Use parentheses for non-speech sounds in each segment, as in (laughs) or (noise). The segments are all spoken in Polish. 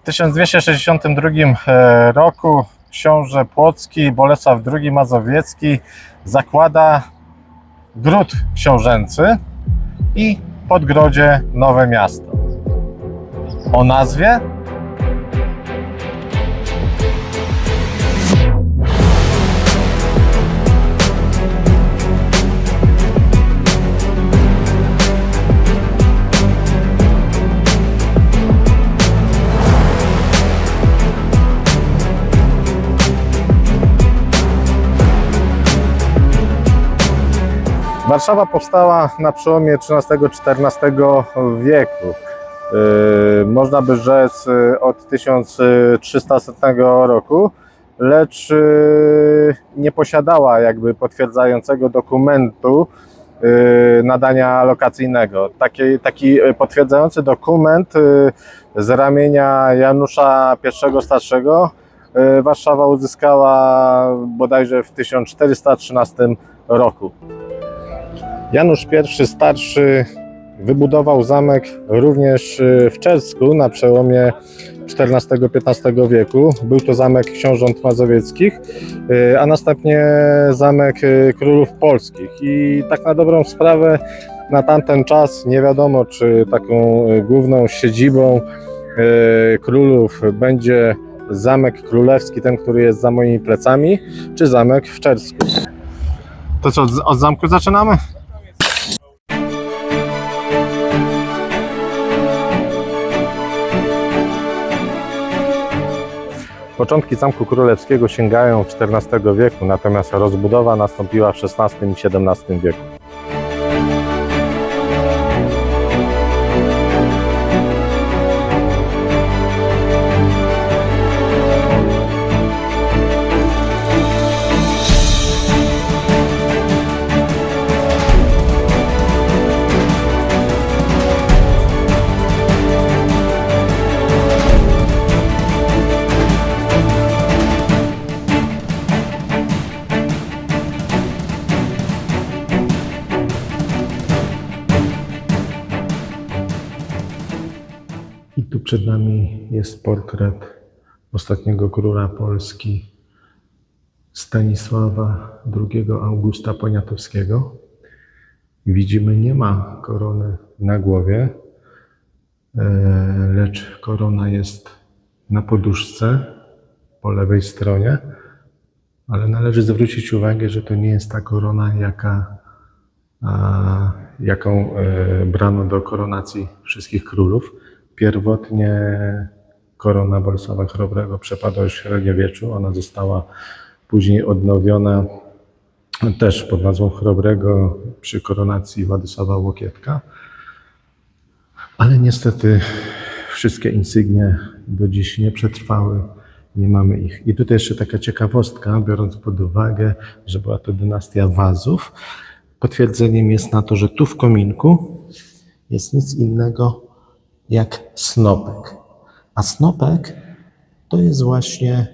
W 1262 e, roku książę Płocki Bolesław II Mazowiecki zakłada gród książęcy i podgrodzie Nowe Miasto. O nazwie Warszawa powstała na przełomie XIII-XIV wieku. Yy, można by rzec yy, od 1300 roku, lecz yy, nie posiadała jakby potwierdzającego dokumentu yy, nadania lokacyjnego. Taki, taki potwierdzający dokument z ramienia Janusza I Starszego Warszawa uzyskała bodajże w 1413 roku. Janusz I Starszy wybudował zamek również y, w Czesku na przełomie XIV-XV wieku. Był to zamek książąt mazowieckich, y, a następnie zamek y, królów polskich. I tak na dobrą sprawę na tamten czas nie wiadomo, czy taką główną siedzibą królów będzie zamek królewski, ten, który jest za moimi plecami, czy zamek w Czesku. To co, od zamku zaczynamy? Początki Zamku Królewskiego sięgają XIV wieku, natomiast rozbudowa nastąpiła w XVI i XVII wieku. I tu przed nami jest portret ostatniego króla Polski Stanisława II Augusta Poniatowskiego. Widzimy, nie ma korony na głowie, e, lecz korona jest na poduszce po lewej stronie, ale należy zwrócić uwagę, że to nie jest ta korona, jaka, a, jaką e, brano do koronacji wszystkich królów. Pierwotnie korona Bolesława Chrobrego przepadła już w średniowieczu. Ona została później odnowiona też pod nazwą Chrobrego przy koronacji Władysława Łokietka. Ale niestety wszystkie insygnie do dziś nie przetrwały. Nie mamy ich. I tutaj jeszcze taka ciekawostka, biorąc pod uwagę, że była to dynastia Wazów. Potwierdzeniem jest na to, że tu w kominku jest nic innego jak snopek. A snopek to jest właśnie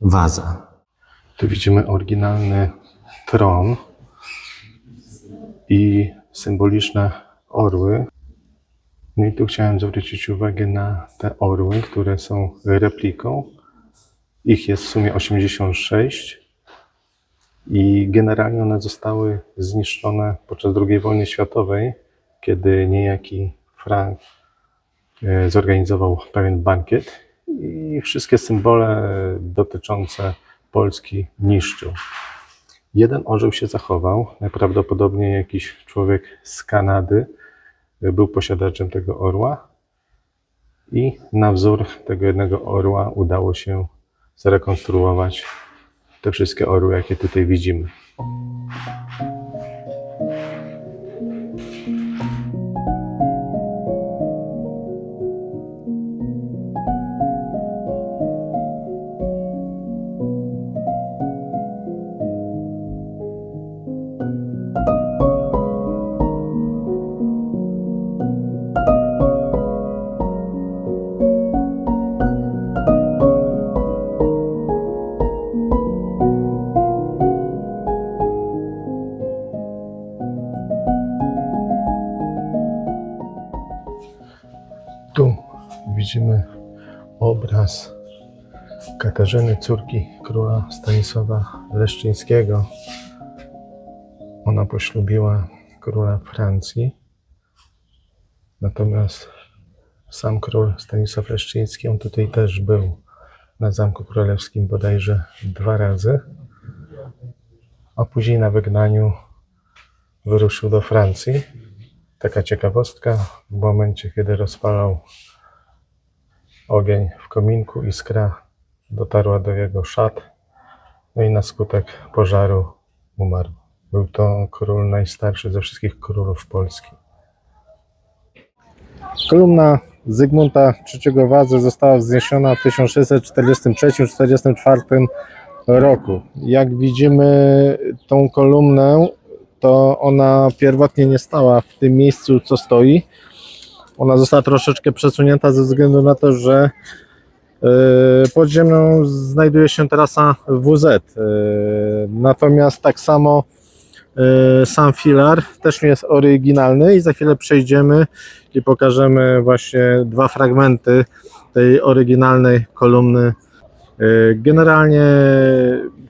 waza. Tu widzimy oryginalny tron i symboliczne orły. No i tu chciałem zwrócić uwagę na te orły, które są repliką. Ich jest w sumie 86 i generalnie one zostały zniszczone podczas II wojny światowej, kiedy niejaki Frank e, zorganizował pewien bankiet i wszystkie symbole dotyczące Polski niszczył. Jeden orzeł się zachował, najprawdopodobniej jakiś człowiek z Kanady e, był posiadaczem tego orła i na wzór tego jednego orła udało się zrekonstruować te wszystkie orły, jakie tutaj widzimy. Katarzyny, córki króla Stanisława Leszczyńskiego. Ona poślubiła króla Francji, natomiast sam król Stanisław Leszczyński, on tutaj też był na Zamku Królewskim bodajże dwa razy, a później na wygnaniu wyruszył do Francji. Taka ciekawostka, w momencie kiedy rozpalał ogień w kominku, iskra dotarła do jego szat, no i na skutek pożaru umarł. Był to król najstarszy ze wszystkich królów Polski. Kolumna Zygmunta III Wadzy została wzniesiona w 1643-44 roku. Jak widzimy tą kolumnę, to ona pierwotnie nie stała w tym miejscu, co stoi. Ona została troszeczkę przesunięta ze względu na to, że pod ziemią znajduje się trasa WZ. E, Natomiast tak samo e, sam filar też nie jest oryginalny i za chwilę przejdziemy i pokażemy właśnie dwa fragmenty tej oryginalnej kolumny. E, Generalnie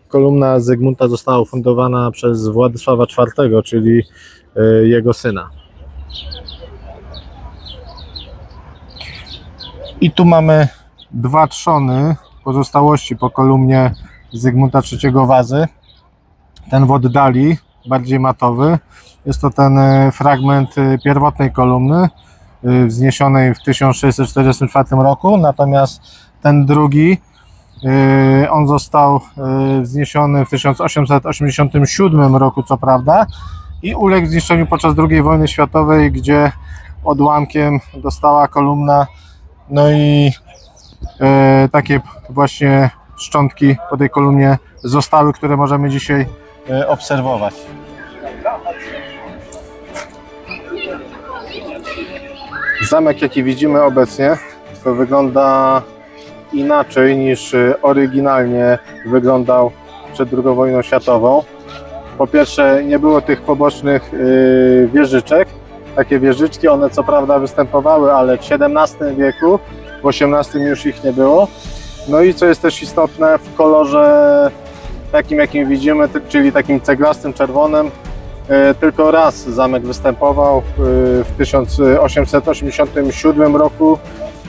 kolumna Zygmunta została ufundowana przez Władysława IV, czyli e, jego syna. I tu mamy dwa trzony pozostałości po kolumnie Zygmunta III Wazy. Ten w oddali, bardziej matowy. Jest to ten e, fragment e, pierwotnej kolumny e, wzniesionej w 1644 roku, natomiast ten drugi on został wzniesiony w 1887 roku, co prawda, i uległ zniszczeniu podczas II wojny światowej, gdzie odłamkiem dostała kolumna, no i takie właśnie szczątki po tej kolumnie zostały, które możemy dzisiaj e, obserwować. Zamek, jaki widzimy obecnie, to wygląda inaczej niż e, oryginalnie wyglądał przed II wojną światową. Po pierwsze, nie było tych pobocznych e, wieżyczek. Takie wieżyczki, one co prawda występowały, ale w XVII wieku, w XVIII już ich nie było. No i co jest też istotne, w kolorze takim, jakim widzimy, czyli takim ceglastym, czerwonym, e, tylko raz zamek występował e, w 1887 roku,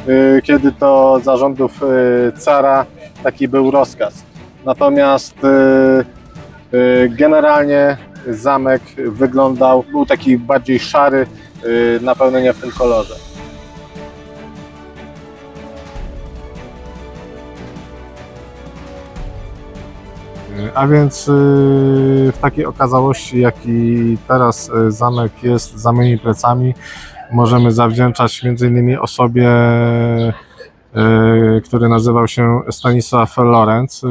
e, kiedy to zarządów cara taki był rozkaz. Natomiast generalnie zamek wyglądał, był taki bardziej szary, e, na pewno nie w tym kolorze. A więc y, w takiej okazałości, jaki teraz y, zamek jest za moimi plecami, możemy zawdzięczać m.in. osobie, y, który nazywał się Stanisław Lorenz.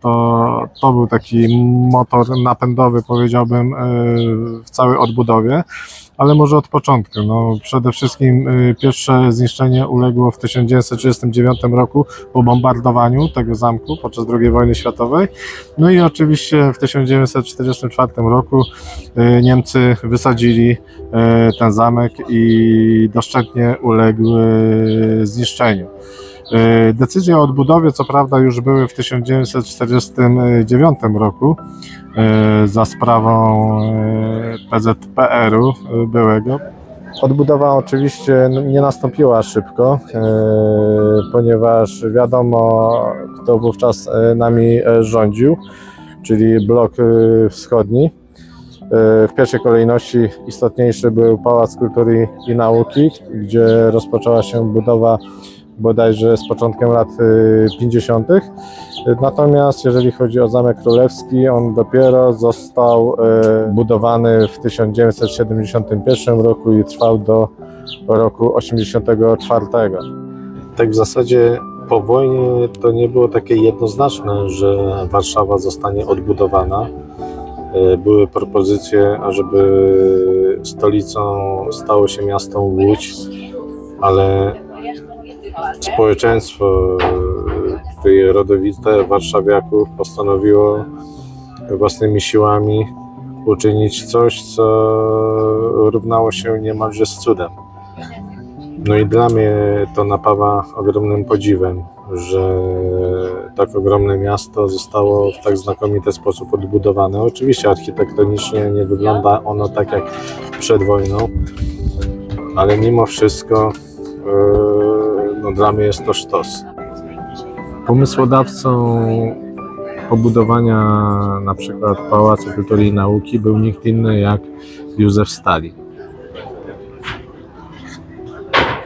To, to był taki motor napędowy, powiedziałbym, w całej odbudowie. Ale może od początku. No, przede wszystkim y, pierwsze zniszczenie uległo w 1939 roku po bombardowaniu tego zamku podczas II wojny światowej. No i oczywiście w 1944 roku e, Niemcy wysadzili e, ten zamek i doszczętnie uległ e, zniszczeniu. E, Decyzje o odbudowie, co prawda, już były w 1949 roku e, za sprawą e, PZPR-u byłego. Odbudowa oczywiście no, nie nastąpiła szybko, ponieważ wiadomo, kto wówczas nami rządził, czyli blok wschodni. W pierwszej kolejności istotniejszy był Pałac Kultury i Nauki, gdzie rozpoczęła się budowa bodajże z początkiem lat e, 50. Natomiast jeżeli chodzi o Zamek Królewski, on dopiero został e, budowany w 1971 roku i trwał do roku 84. Tak w zasadzie po wojnie to nie było takie jednoznaczne, że Warszawa zostanie odbudowana. E, Były propozycje, ażeby stolicą stało się miasto Łódź, ale społeczeństwo, e, tutaj rodowite warszawiaków postanowiło własnymi siłami uczynić coś, co równało się niemalże z cudem. No i dla mnie to napawa ogromnym podziwem, że tak ogromne miasto zostało w tak znakomity sposób odbudowane. Oczywiście architektonicznie nie wygląda ono tak jak przed wojną, ale mimo wszystko yy, no dla mnie jest to sztos. Pomysłodawcą pobudowania na przykład Pałacu Kultury i Nauki był nikt inny jak Józef Stalin.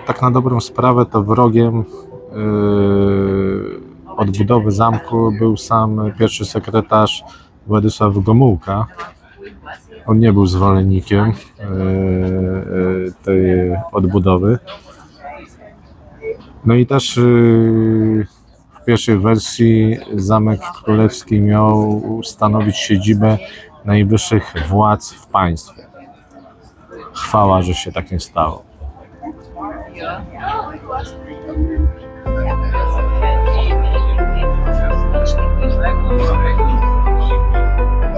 Tak na dobrą sprawę to wrogiem yy, odbudowy zamku był sam pierwszy sekretarz Władysław Gomułka. On nie był zwolennikiem yy, yy, tej odbudowy. No i też yy, w pierwszej wersji Zamek Królewski miał stanowić siedzibę najwyższych władz w państwie. Chwała, że się tak nie stało.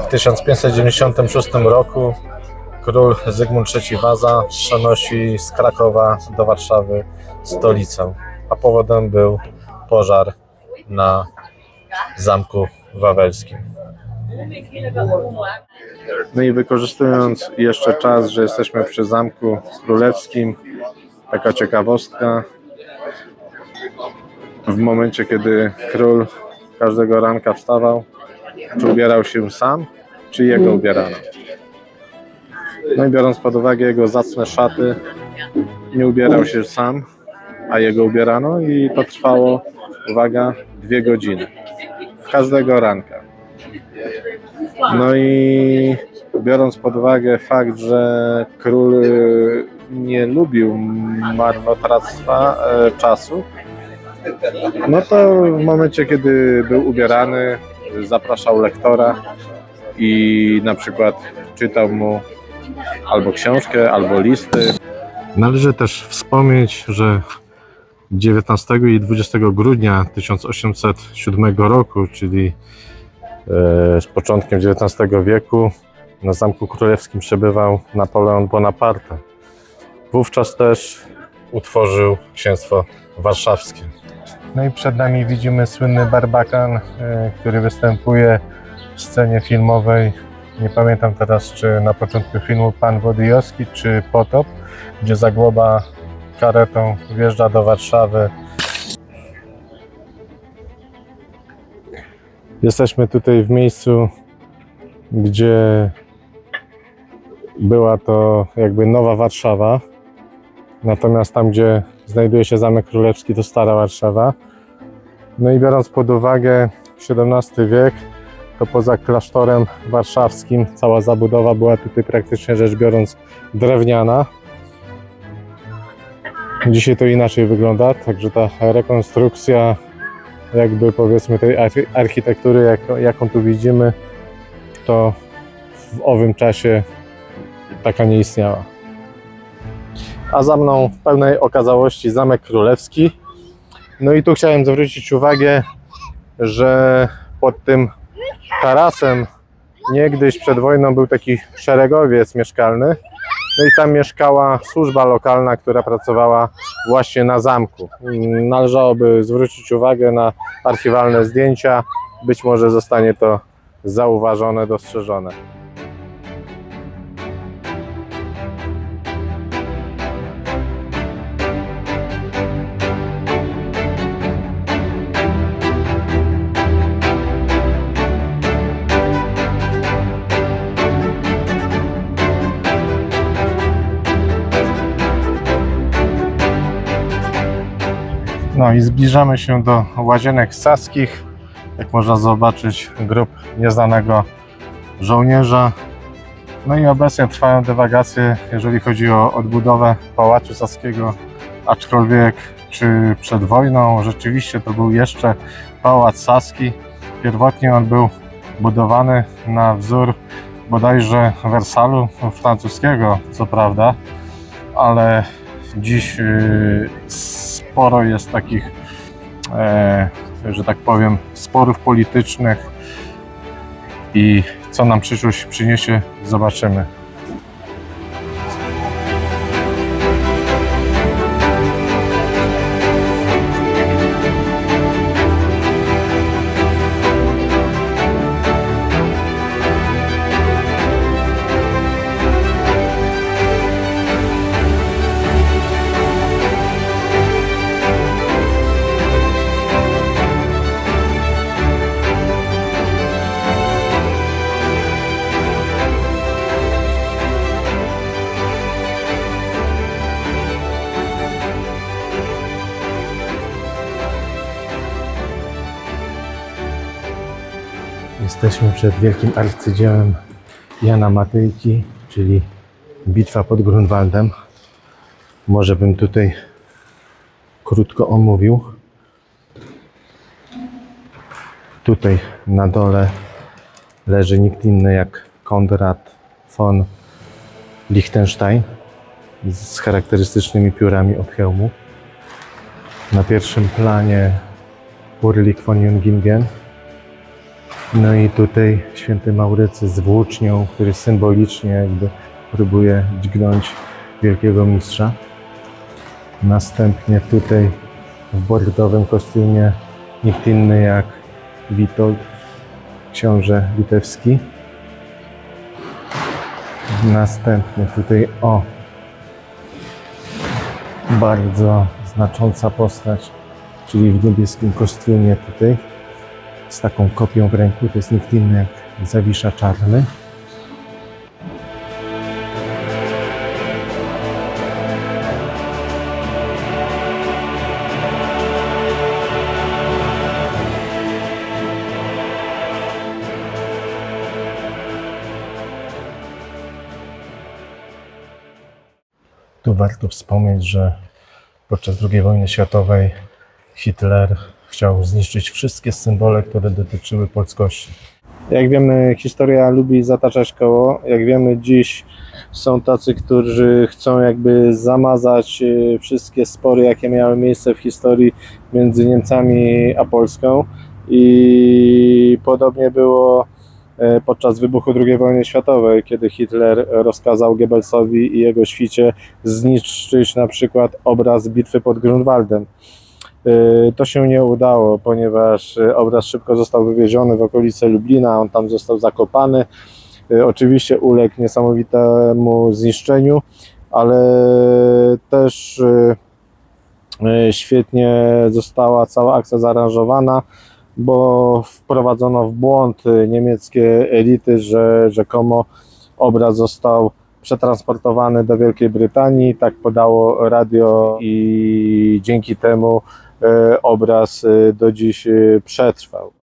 W 1596 roku król Zygmunt III Waza przenosi z Krakowa do Warszawy stolicę, a powodem był pożar na Zamku Wawelskim. No i wykorzystując jeszcze czas, że jesteśmy przy Zamku Królewskim, taka ciekawostka. W momencie, kiedy król każdego ranka wstawał, czy ubierał się sam, czy jego ubierano. No i biorąc pod uwagę jego zacne szaty, nie ubierał się sam, a jego ubierano i to trwało, uwaga, dwie godziny. Każdego ranka. No i biorąc pod uwagę fakt, że król y, nie lubił marnotrawstwa e, czasu, no to w momencie, kiedy był ubierany, zapraszał lektora i na przykład czytał mu albo książkę, albo listy. Należy też wspomnieć, że 19 i 20 grudnia 1807 roku, czyli e, z początkiem XIX wieku, na Zamku Królewskim przebywał Napoleon Bonaparte. Wówczas też utworzył Księstwo Warszawskie. No i przed nami widzimy słynny barbakan, e, który występuje w scenie filmowej. Nie pamiętam teraz, czy na początku filmu Pan Wodijowski, czy Potop, gdzie Zagłoba karetą wjeżdża do Warszawy. Jesteśmy tutaj w miejscu, gdzie była to jakby nowa Warszawa. Natomiast tam, gdzie znajduje się Zamek Królewski, to stara Warszawa. No i biorąc pod uwagę XVII wiek, to poza klasztorem warszawskim cała zabudowa była tutaj praktycznie rzecz biorąc drewniana. Dzisiaj to inaczej wygląda, także ta rekonstrukcja jakby powiedzmy tej archi- architektury, jak, jaką tu widzimy, to w owym czasie taka nie istniała. A za mną w pełnej okazałości Zamek Królewski. No i tu chciałem zwrócić uwagę, że pod tym tarasem niegdyś przed wojną był taki szeregowiec mieszkalny. No i tam mieszkała służba lokalna, która pracowała właśnie na zamku. Należałoby zwrócić uwagę na archiwalne zdjęcia. Być może zostanie to zauważone, dostrzeżone. No i zbliżamy się do łazienek saskich. Jak można zobaczyć, grób nieznanego żołnierza. No i obecnie trwają dywagacje, jeżeli chodzi o odbudowę Pałacu Saskiego, aczkolwiek czy przed wojną rzeczywiście to był jeszcze Pałac Saski. Pierwotnie on był budowany na wzór bodajże Wersalu francuskiego, co prawda, ale dziś y, sporo jest takich, e, że tak powiem, sporów politycznych i co nam przyszłość przyniesie, zobaczymy. Jesteśmy przed wielkim arcydziełem Jana Matyjki, czyli bitwa pod Grunwaldem. Może bym tutaj krótko omówił. Tutaj na dole leży nikt inny jak Konrad von Liechtenstein z charakterystycznymi piórami od hełmu. Na pierwszym planie Urlik von Jungingen. No i tutaj święty Maurycy z włócznią, który symbolicznie jakby próbuje dźgnąć wielkiego mistrza. Następnie tutaj w bordowym kostiumie nikt inny jak Witold, książę litewski. Następnie tutaj o bardzo znacząca postać, czyli w niebieskim kostiumie tutaj z taką kopią w ręku, to jest nikt inny jak Zawisza Czarny. Tu warto wspomnieć, że podczas II wojny światowej Hitler chciał zniszczyć wszystkie symbole, które dotyczyły polskości. Jak wiemy, historia lubi zataczać koło. Jak wiemy, dziś są tacy, którzy chcą jakby zamazać e, wszystkie spory, jakie miały miejsce w historii między Niemcami a Polską. I podobnie było e, podczas wybuchu II wojny światowej, kiedy Hitler rozkazał Goebbelsowi i jego świcie zniszczyć na przykład obraz bitwy pod Grunwaldem. Y, To się nie udało, ponieważ y, obraz szybko został wywieziony w okolice Lublina, on tam został zakopany. Y, Oczywiście uległ niesamowitemu zniszczeniu, ale też świetnie została cała akcja zaaranżowana, bo wprowadzono w błąd niemieckie elity, że rzekomo obraz został przetransportowany do Wielkiej Brytanii, tak podało radio i dzięki temu obraz e, do dziś e, przetrwał.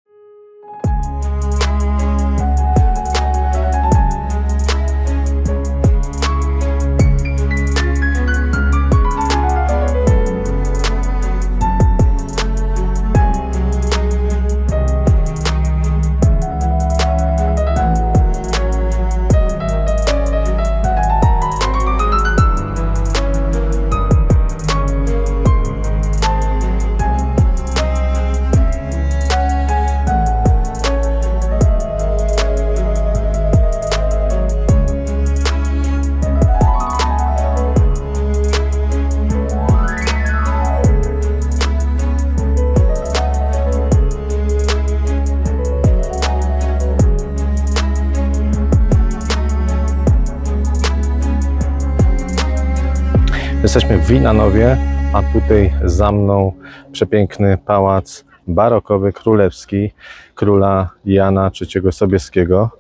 Jesteśmy w Winanowie, a tutaj za mną przepiękny pałac barokowy, królewski króla Jana III Sobieskiego.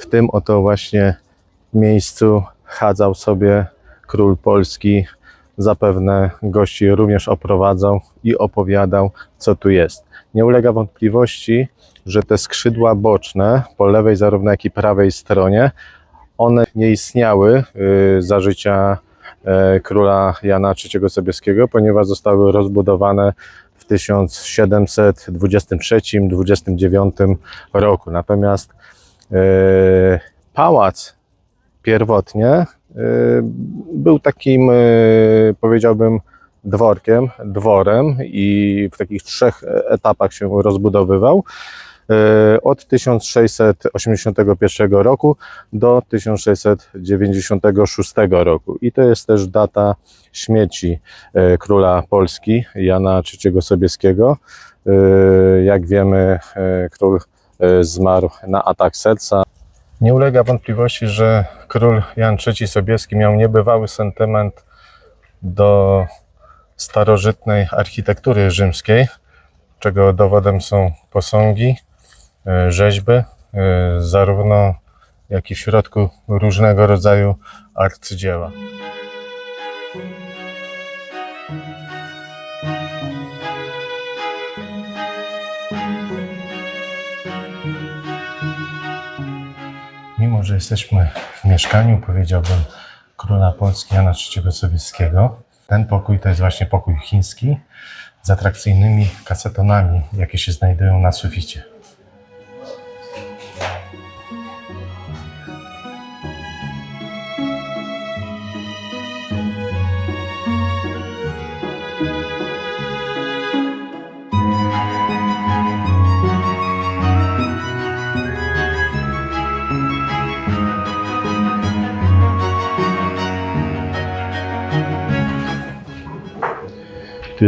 W tym oto właśnie miejscu chadzał sobie król Polski. Zapewne gości również oprowadzał i opowiadał, co tu jest. Nie ulega wątpliwości, że te skrzydła boczne po lewej zarówno jak i prawej stronie, one nie istniały y, za życia króla Jana III Sobieskiego, ponieważ zostały rozbudowane w 1723-29 roku. Natomiast e, pałac pierwotnie e, był takim, e, powiedziałbym, dworkiem, dworem i w takich trzech etapach się rozbudowywał. E, Od 1681 roku do 1696 roku. I to jest też data śmierci e, króla Polski, Jana III Sobieskiego. E, Jak wiemy, król zmarł na atak serca. Nie ulega wątpliwości, że król Jan III Sobieski miał niebywały sentyment do starożytnej architektury rzymskiej, czego dowodem są posągi, rzeźby, e, zarówno jak i w środku różnego rodzaju arcydzieła. że jesteśmy w mieszkaniu, powiedziałbym, króla Polski Jana III Sobieskiego. Ten pokój to jest właśnie pokój chiński z atrakcyjnymi kasetonami, jakie się znajdują na suficie.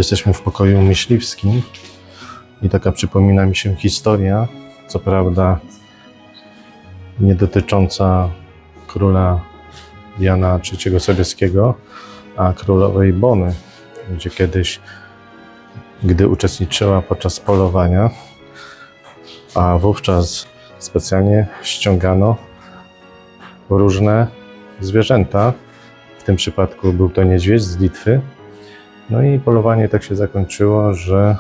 Jesteśmy w pokoju myśliwskim i taka przypomina mi się historia, co prawda nie dotycząca króla Jana III Sobieskiego, a królowej Bony, gdzie kiedyś, gdy uczestniczyła podczas polowania, a wówczas specjalnie ściągano różne zwierzęta. W tym przypadku był to niedźwiedź z Litwy, no i polowanie tak się zakończyło, że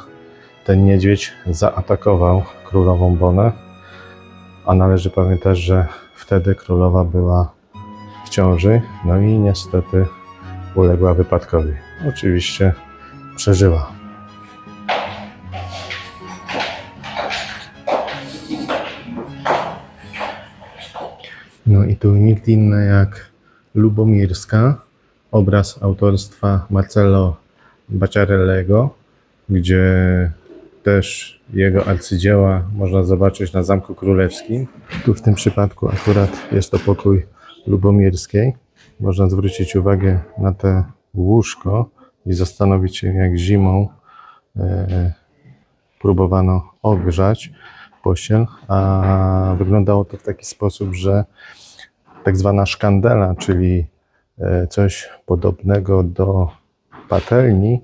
ten niedźwiedź zaatakował królową Bonę, a należy pamiętać, że wtedy królowa była w ciąży, no i niestety uległa wypadkowi. Oczywiście przeżyła. No i tu nikt inny jak Lubomirska, obraz autorstwa Marcello Bacciarellego, gdzie też jego arcydzieła można zobaczyć na Zamku Królewskim. Tu w tym przypadku akurat jest to pokój Lubomirskiej. Można zwrócić uwagę na te łóżko i zastanowić się, jak zimą e, próbowano ogrzać pościel, a wyglądało to w taki sposób, że tak zwana szkandela, czyli e, coś podobnego do patelni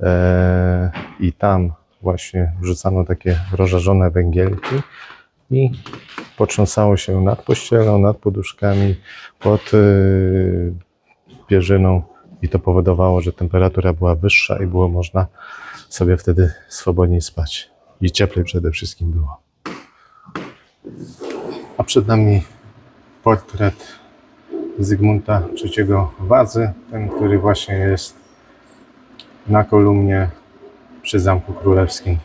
e, i tam właśnie wrzucano takie rozżarzone węgielki i potrząsało się nad pościelą, nad poduszkami, pod e, pierzyną i to powodowało, że temperatura była wyższa i było można sobie wtedy swobodniej spać. I cieplej przede wszystkim było. A przed nami portret Zygmunta III Wazy, ten, który właśnie jest na kolumnie przy Zamku Królewskim.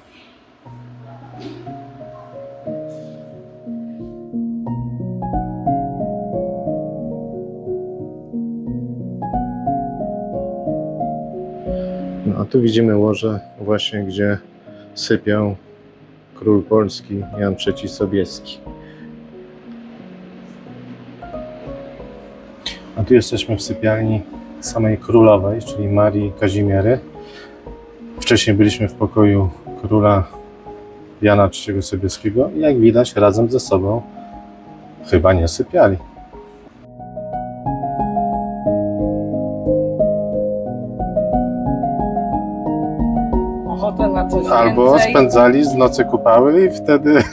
No a tu widzimy łoże właśnie, gdzie sypiał król polski Jan III Sobieski. A tu jesteśmy w sypialni samej królowej, czyli Marii Kazimiery. Wcześniej byliśmy w pokoju króla Jana III Sobieskiego i jak widać razem ze sobą chyba nie sypiali. Albo spędzali z nocy kupały i wtedy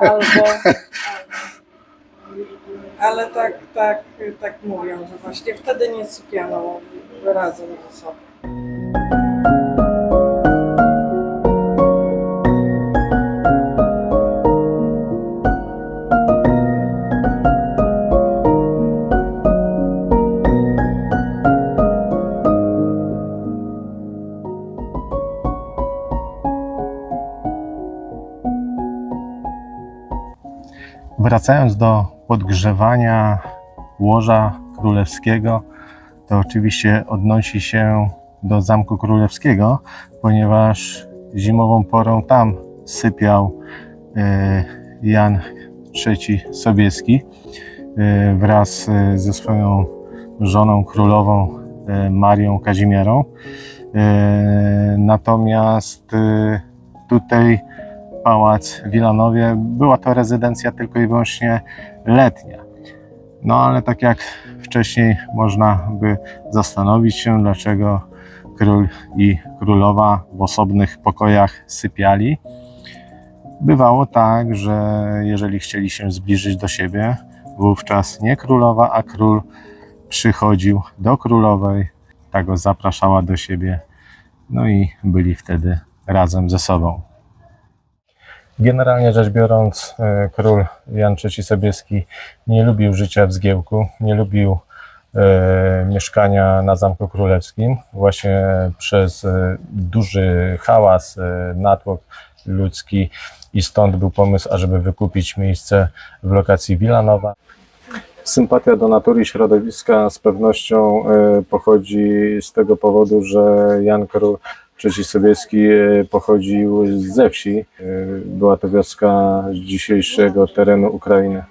albo... (laughs) Ale tak, tak, tak mówią, że właśnie wtedy nie sypiano razem ze sobą. Wracając do podgrzewania łoża królewskiego, to oczywiście odnosi się do Zamku Królewskiego, ponieważ zimową porą tam sypiał e, Jan III Sobieski e, wraz e, ze swoją żoną królową Marią Kazimierą. Natomiast tutaj pałac w Wilanowie. Była to rezydencja tylko i wyłącznie letnia. No ale tak jak wcześniej można by zastanowić się, dlaczego król i królowa w osobnych pokojach sypiali. Bywało tak, że jeżeli chcieli się zbliżyć do siebie, wówczas nie królowa, a król przychodził do królowej, ta go zapraszała do siebie, no i byli wtedy razem ze sobą. Generalnie rzecz biorąc, e, król Jan III Sobieski nie lubił życia w zgiełku, nie lubił e, mieszkania na Zamku Królewskim, właśnie przez e, duży hałas, e, natłok ludzki i stąd był pomysł, ażeby wykupić miejsce w lokacji Wilanowa. Sympatia do natury i środowiska z pewnością e, pochodzi z tego powodu, że Jan Król III Sobieski e, pochodził ze wsi. E, Była to wioska z dzisiejszego terenu Ukrainy.